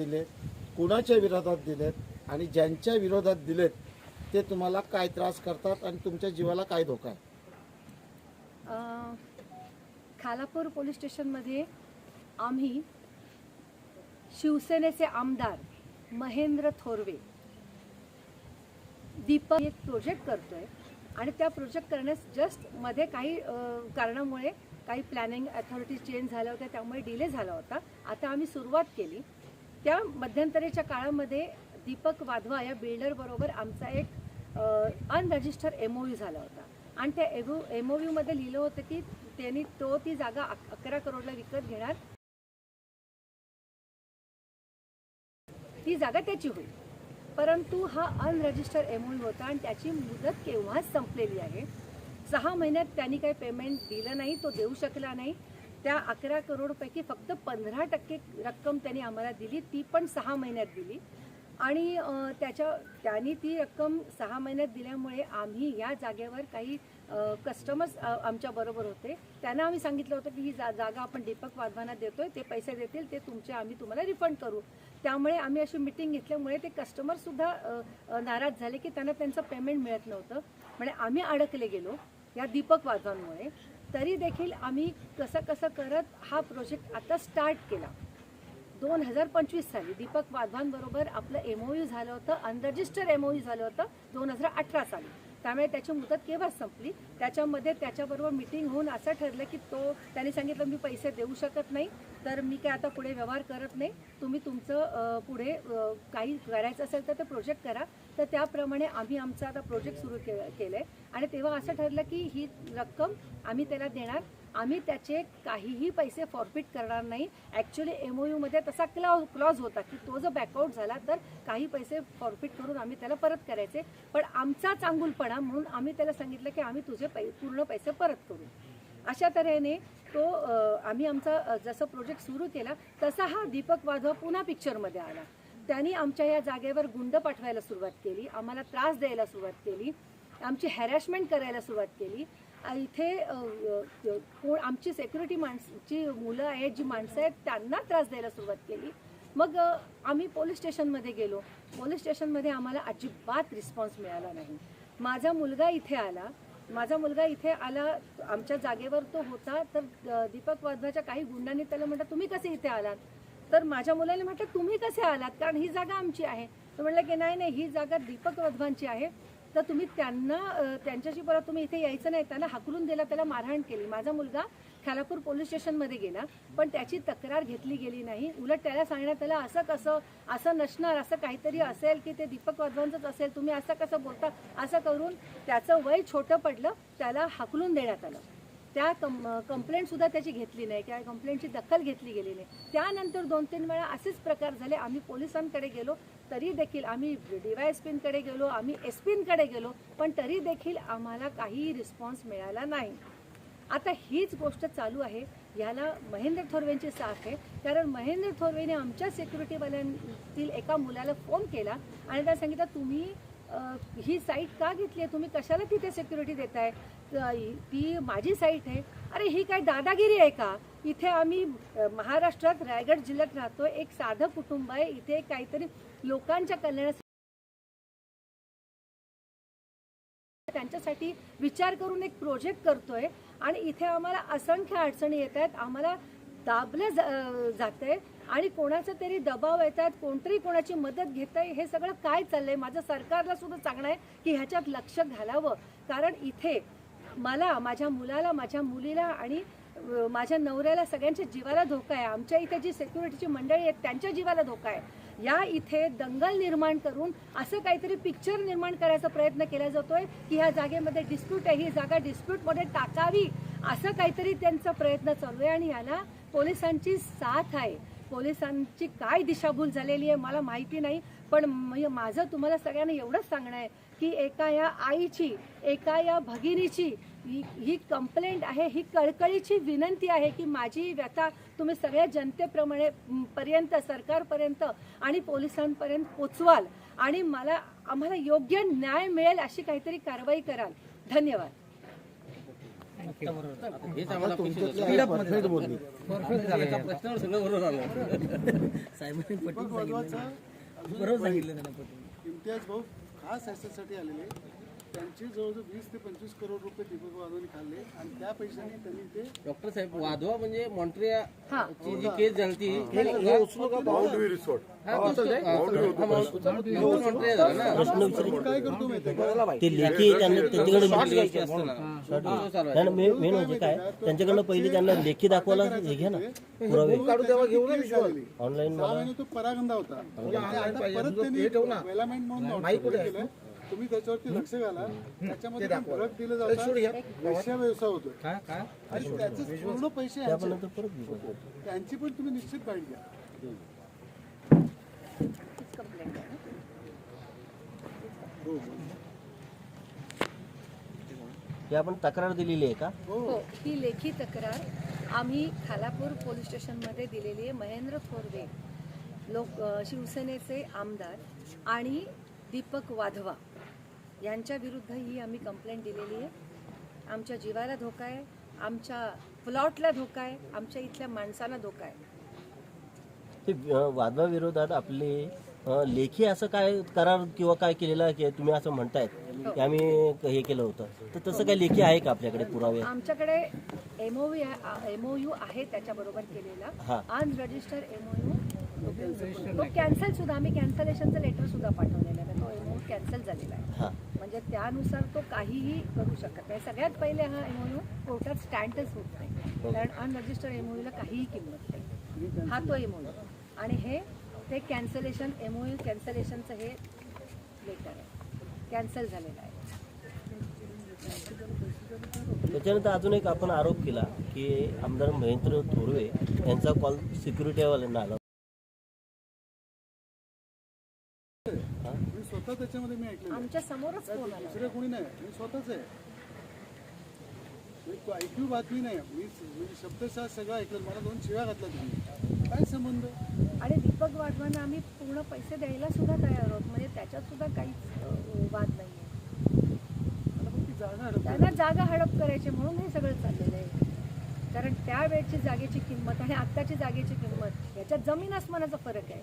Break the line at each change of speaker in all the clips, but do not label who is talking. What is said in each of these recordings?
दिले कुणाच्या विरोधात दिलेत आणि ज्यांच्या विरोधात दिलेत ते तुम्हाला काय त्रास करतात आणि तुमच्या जीवाला काय धोका आहे?
अ, खालापूर पोलीस स्टेशनमध्ये आम्ही शिवसेनेचे आमदार महेंद्र थोरवे दीपक एक प्रोजेक्ट करतोय आणि त्या प्रोजेक्ट करण्यास जस्टमध्ये काही अ, कारणामुळे काही प्लॅनिंग अथॉरिटी चेंज झाल्या होत्या त्यामुळे डिले झाला होता. आता आम्ही सुरुवात केली. त्या मध्यंतरेच्या काळामध्ये दीपक वाधवा या बिल्डरबरोबर आमचा एक अनरजिस्टर एम ओ यू झाला होता. आणि त्या एम एम ओ यूमध्ये लिहिलं होतं की त्यांनी तो ती जागा अक- अकरा करोडला विकत घेणार. ती जागा त्याची होईल. परंतु हा अनरजिस्टर एम ओ होता आणि त्याची मुदत केव्हाच संपलेली आहे? सहा महिन्यात त्यांनी काही पेमेंट दिलं नाही तो देऊ शकला नाही. त्या अकरा करोडपैकी फक्त पंधरा टक्के रक्कम त्यांनी आम्हाला दिली. ती पण सहा महिन्यात दिली. आणि त्याच्या त्यांनी ती रक्कम सहा महिन्यात दिल्यामुळे आम्ही या जागेवर काही कस्टमर्स आमच्या बरोबर होते. त्यांना आम्ही सांगितलं होतं की ही जा जागा आपण दीपक वाधवांना देतोय. ते पैसे देतील ते तुमचे आम्ही तुम्हाला रिफंड करू. त्यामुळे आम्ही अशी मिटिंग घेतल्यामुळे ते कस्टमर सुद्धा नाराज झाले की त्यांना त्यांचं पेमेंट मिळत नव्हतं. म्हणजे आम्ही अडकले गेलो या दीपक वाधवांमुळे. तरी देखील आम्ही कसं कसं करत हा प्रोजेक्ट आता स्टार्ट केला. दोन हजार पंचवीस साली दीपक वाधवांबरोबर आपलं एमओयू झालं होतं अनरजिस्टर एमओयू झालं होतं दोन हजार अठरा साली. त्यामुळे त्याची मुदत केव्हा संपली? त्याच्यामध्ये त्याच्याबरोबर मिटिंग होऊन असं ठरलं की तो त्यांनी सांगितलं मी पैसे देऊ शकत नाही तर मी काय आता पुढे व्यवहार करत नाही. तुम्ही तुमचं पुढे काही करायचं असेल तर ते प्रोजेक्ट करा. तर त्याप्रमाणे आम्ही आमचा आता प्रोजेक्ट सुरू के केलं आहे आणि तेव्हा असं ठरलं की ही रक्कम आम्ही त्याला देणार. आम्ही त्याचे काहीही पैसे फॉरफिट करणार नाही. ॲक्च्युली एम ओ यूमध्ये तसा क्लॉज क्लॉज होता की तो जर बॅकआउट झाला तर काही पैसे फॉरफिट करून आम्ही त्याला परत करायचे. पण आमचा चांगुलपणा म्हणून आम्ही त्याला सांगितलं की आम्ही तुझे पै पूर्ण पैसे परत करू. अशा तऱ्हेने तो आम्ही आमचा जसं प्रोजेक्ट सुरू केला तसा हा दीपक वाधव पुन्हा पिक्चरमध्ये आला. त्यांनी आमच्या या जागेवर गुंड पाठवायला सुरुवात केली. आम्हाला त्रास द्यायला सुरुवात केली. आमची हॅरॅशमेंट करायला सुरुवात केली. इथे कोण आमची सेक्युरिटी माणसची मुलं आहेत जी माणसं आहेत त्यांना त्रास द्यायला सुरुवात केली. मग आम्ही पोलीस स्टेशनमध्ये गेलो. पोलीस स्टेशनमध्ये आम्हाला अजिबात रिस्पॉन्स मिळाला नाही. माझा मुलगा इथे आला. माझा मुलगा इथे आला आमच्या जागेवर तो होता तर दीपक वाधवाच्या काही गुंडांनी त्याला म्हटलं तुम्ही कसे इथे आलात? तर माझ्या मुलाने म्हटलं तुम्ही कसे आलात? कारण ही जागा आमची आहे. तो म्हटलं की नाही नाही ही जागा दीपक वाधवांची आहे. तर तुम्ही त्यांना त्यांच्याशी परत तुम्ही इथे यायचं नाही. त्याला हाकलून दिला त्याला मारहाण केली. माझा मुलगा खालापूर पोलीस स्टेशनमध्ये गेला पण त्याची तक्रार घेतली गेली नाही. उलट त्याला सांगण्यात त्याला असं कसं असं नसणार असं काहीतरी असेल की ते दीपक वाधवांचंच असेल. तुम्ही असं कसं बोलता असं करून त्याचं वय छोटं पडलं त्याला हाकलून देण्यात आलं. त्या कम कंप्लेंटसुद्धा त्याची घेतली नाही. किंवा कंप्लेंटची दखल घेतली गेली नाही. त्यानंतर दोन तीन वेळा असेच प्रकार झाले. आम्ही पोलिसांकडे गेलो. तरी देखील आम्ही डीवायएसपींकडे गेलो आम्ही एस पींकडे गेलो पण तरी देखील आम्हाला काही रिस्पॉन्स मिळाला नाही. आता हीच गोष्ट चालू आहे. याला महेंद्र थोरवेंची साथ आहे. कारण महेंद्र थोरवेने आमच्या सिक्युरिटीवाल्यांतील एका मुलाला फोन केला आणि त्याला सांगितलं तुम्ही ही साईट का घेतली आहे? तुम्ही कशाला तिथे सिक्युरिटी देताय? ती माझी साईट आहे. अरे ही काय दादागिरी आहे का? इथे आम्ही महाराष्ट्रात रायगड जिल्ह्यात राहतो. एक साधं कुटुंब आहे. इथे काहीतरी लोकांच्या कल्याणासाठी त्यांच्यासाठी विचार करून एक प्रोजेक्ट करतोय. आणि इथे आम्हाला असंख्य अडचणी येत आहेत आम्हाला दाबलं जात आहे आणि कोणाचा तरी दबाव येत आहेत कोणतरी कोणाची मदत घेत आहे हे सगळं काय चाललंय? माझं सरकारला सुद्धा सांगणं आहे की ह्याच्यात लक्ष घालावं. कारण इथे मला माझ्या मुलाला माझ्या मुलीला आणि माझ्या नवऱ्याला सगळ्यांच्या जीवाला धोका आहे. आमच्या इथे जी सिक्युरिटीची मंडळी आहेत त्यांच्या जीवाला धोका आहे. या इथे दंगल निर्माण करून असं काहीतरी पिक्चर निर्माण करायचा प्रयत्न केला जातोय की ह्या जागेमध्ये डिस्प्यूट आहे. ही जागा डिस्प्यूटमध्ये टाकावी असं काहीतरी त्यांचा प्रयत्न चालू आहे आणि याला पोलिसांची साथ आहे. पोलिसांची काय दिशाभूल झालेली आहे मला माहिती नाही पण म- माझं तुम्हाला सगळ्यांना एवढंच सांगणं आहे की एका या आईची एका या भगिनीची ही ही कंप्लेंट आहे ही कळकळीची विनंती आहे की माझी व्यथा तुम्ही सगळ्या जनतेप्रमाणे पर्यंत सरकारपर्यंत आणि पोलिसांपर्यंत पोचवाल आणि मला आम्हाला योग्य न्याय मिळेल अशी काहीतरी कारवाई कराल. धन्यवाद.
इम्तियाज भाऊ खास आलेले. त्यांचे जवळजवळ वीस ते पंचवीस करोड रुपये दीपक वाधवांनी खाल्ले. आणि त्या पैशाने त्यांनी ते
डॉक्टर साहेब वाधवा म्हणजे मॉन्ट्रिया ची जी केस झाली ती मॉन्ट्रिया झाला ना.
काय करतो माहिती
ते लेखी त्यांना त्यांच्याकडे
तो चालू आहे.
नाही, नाही, मेन मेन म्हणजे काय? त्यांच्याकडनं पहिले त्यांना लेखी दाखवायला हे घ्या ना. पुरावे.
झालेली.
ऑनलाईन
सहा
मला
तो परागंदा होता. परत त्यांनी म्हणून. तुम्ही त्याच्यावरती लक्ष घाला. त्याच्यामध्ये ड्रग दिलं जातं. वेश्या व्यवसाय होतो आणि त्याचे पूर्ण पैसे. त्यांची पण तुम्ही निश्चित बाईट घ्या.
हे आपण तक्रार दिलेली आहे का?
हो ही लेखी तक्रार आम्ही खालापूर पोलीस स्टेशनमध्ये दिलेली आहे. महेंद्र थोरवे लोक अ, शिवसेनेचे आमदार आणि दीपक वाधवा. यांच्या विरुद्ध ही आम्ही कंप्लेंट दिलेली आहे. आमच्या जीवाला धोका आहे आमच्या प्लॉटला धोका आहे आमच्या इथल्या माणसाला धोका आहे.
ते अं, वादवाविरोधात आपले लेखी असं काय करार किंवा काय केलेलं आहे की तुम्ही असं म्हणतायत की आम्ही हे केलं होतं. तर तसं काय लेखी आहे का आपल्याकडे पुरावे?
आमच्याकडे एमओ एमओयू आहे त्याच्याबरोबर केलेला.
हा.
अनरजिस्टर एमओयू तो कॅन्सल सुद्धा आम्ही कॅन्सलेशनचं लेटर सुद्धा पाठवलेलं आहे. तो एमओ कॅन्सल झालेला आहे. म्हणजे त्यानुसार तो काहीही करू शकत नाही. सगळ्यात पहिले हा एमओयू कोर्टात स्टँडच होत नाही. कारण अनरजिस्टर एमओयूला काहीही किंमत नाही. हा तो एमओयू आणि हे ते कॅन्सलेशन एमओयू कॅन्सलेशनचं हे लेटर आहे. कॅन्सल झालेलं आहे.
त्याच्यानंतर अजून एक आपण आरोप केला की आमदार महेंद्र थोरवे यांचा कॉल सिक्युरिटीवाल्यांना आला
स्वतः त्याच्यामध्ये मी ऐकलेलं आहे.
आमच्या समोरच फोन आला?
दुसरं कोणी नाही. मी स्वतःच आहे. मी ऐकू बातमी नाही. मी मी शब्दशः सगळं ऐकलं. मला दोन शिव्या घातल्या तुम्ही. काय संबंध?
आणि दीपक वाधवांना आम्ही पूर्ण पैसे द्यायला सुद्धा तयार आहोत. म्हणजे त्याच्यात सुद्धा काहीच अं, वाद नाही
आता मग ती जागा.
त्यांना जागा हडप करायची म्हणून हे सगळं चाललेलं आहे. कारण त्यावेळची जागेची किंमत आणि आत्ताची जागेची किंमत याच्यात जमीन आसमानाचा फरक आहे.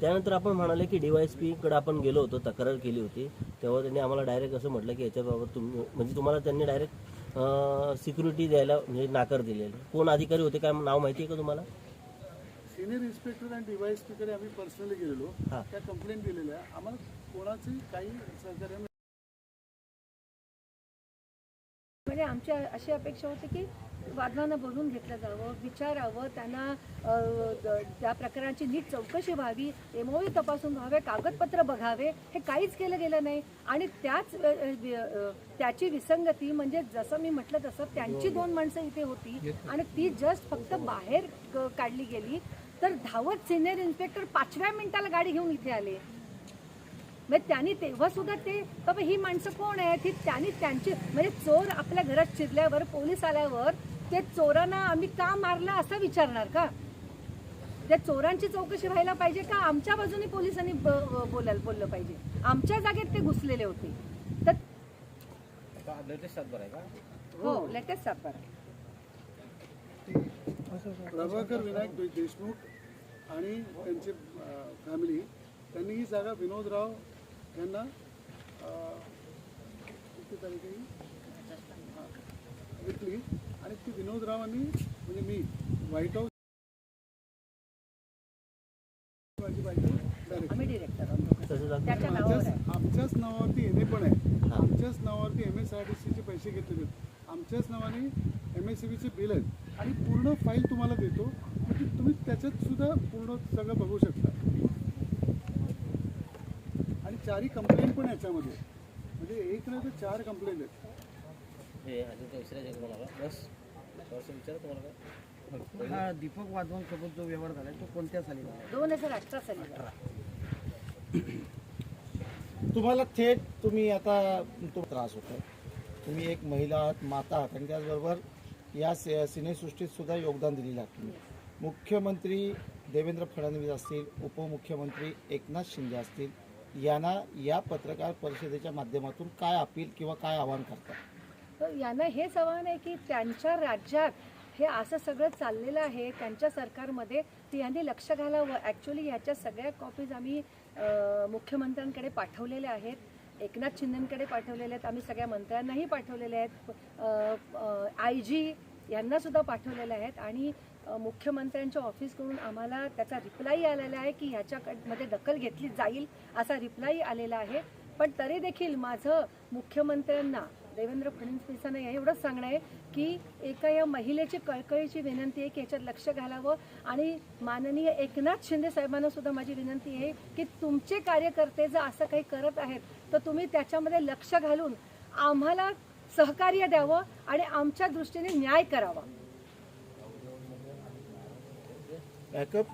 त्यानंतर आपण म्हणाले की डीवायएसपी कडे आपण गेलो होतो तक्रार केली होती तेव्हा त्यांनी आम्हाला डायरेक्ट असं म्हटलं की याच्याबाबत तुम्ही म्हणजे तुम्हाला त्यांनी डायरेक्ट सिक्युरिटी द्यायला म्हणजे नाकार दिलेलं कोण अधिकारी होते काय नाव माहिती आहे का तुम्हाला
सिनियर इन्स्पेक्टर आणि डीवायएसपी कडे आम्ही पर्सनली गेलेलो
हा.
त्या कंप्लेंट दिलेल्या. आम्हाला कोणाची काही सहकार्य नाही.
म्हणजे आमची अशी अपेक्षा होती की वाधवांना बोलून घेतलं जावं विचारावं त्यांना त्या प्रकरणाची नीट चौकशी व्हावी एमओवी तपासून व्हावे कागदपत्र बघावे हे काहीच केलं गेलं नाही. आणि त्याच त्याची विसंगती म्हणजे जसं मी म्हटलं तसं त्यांची दोन माणसं इथे होती आणि ती जस्ट फक्त बाहेर काढली गेली. तर धावत सिनियर इन्स्पेक्टर पाचव्या मिनिटाला गाडी घेऊन इथे आले. म्हणजे त्यांनी तेव्हा सुद्धा ते बाबा ही माणसं कोण आहेत? ही त्यांनी त्यांची म्हणजे चोर आपल्या घरात शिरल्यावर पोलीस आल्यावर ते चोरांना आम्ही का मारलं असं विचारणार का? त्या चोरांची चौकशी व्हायला पाहिजे का? आमच्या बाजूने पोलिसांनी बोलायला बोललं पाहिजे. आमच्या जागेत ते घुसलेले होते. तर हो लेटेस्ट सातबारा.
प्रभाकर विनायक देशमुख आणि त्यांचे फॅमिली त्यांनी ही जागा विनोदराव यांना किती तारीख आहे. विकली आणि ती विनोदरावांनी म्हणजे मी व्हाईट हाऊस माझी बायको आमच्याच
आहे.
आमच्याच नावावरती एन पण आहे. आमच्याच नावावरती एम एस आर टी सीचे पैसे घेतलेले आहेत. आमच्याच नावाने एम एस सी बीचे बिल आहेत. आणि पूर्ण फाईल तुम्हाला देतो. म्हणजे तुम्ही त्याच्यात सुद्धा पूर्ण सगळं बघू शकता. आणि चारही कंप्लेंट पण याच्यामध्ये म्हणजे एक नाही तर चार कंप्लेंट आहेत.
हे अजून विचारायचं तुम्हाला. बस थोडंसं विचारा तुम्हाला काय.
हा दीपक वाधवांसोबत जो व्यवहार झालाय तो कोणत्या साली झाला
दोन हजार अठरा साली झाला.
तुम्हाला थेट तुम्ही आता तो त्रास होतो तुम्ही एक महिला आहात माता आहात आणि त्याचबरोबर या सि- सिनेसृष्टीत सुद्धा योगदान दिलेलं आहात तुम्ही. मुख्यमंत्री देवेंद्र फडणवीस असतील उपमुख्यमंत्री एकनाथ शिंदे असतील यांना या पत्रकार परिषदेच्या माध्यमातून काय अपील किंवा काय आवाहन करतात
तर यांना हेच आव्हान आहे की त्यांच्या राज्यात हे असं सगळं चाललेलं आहे त्यांच्या सरकारमध्ये तर यांनी लक्ष घालावं. ॲक्च्युली ह्याच्या सगळ्या कॉपीज आम्ही मुख्यमंत्र्यांकडे पाठवलेल्या आहेत. एकनाथ शिंदेकडे पाठवलेले आहेत. आम्ही सगळ्या मंत्र्यांनाही पाठवलेले आहेत. आय जी यांनासुद्धा पाठवलेल्या आहेत. आणि मुख्यमंत्र्यांच्या ऑफिसकडून आम्हाला त्याचा रिप्लाय आलेला आहे की ह्याच्याकडमध्ये दखल घेतली जाईल असा रिप्लाय आलेला आहे. पण तरी देखील माझं मुख्यमंत्र्यांना देवेंद्र फडणवीसांना एवढंच सांगणं आहे की एका या महिलेची कळकळीची विनंती आहे की याच्यात लक्ष घालावं. आणि माननीय एकनाथ शिंदे साहेबांना सुद्धा माझी विनंती आहे की तुमचे कार्यकर्ते जर असं काही करत आहेत तर तुम्ही त्याच्यामध्ये लक्ष घालून आम्हाला सहकार्य द्यावं आणि आमच्या दृष्टीने न्याय करावा.
बॅकअप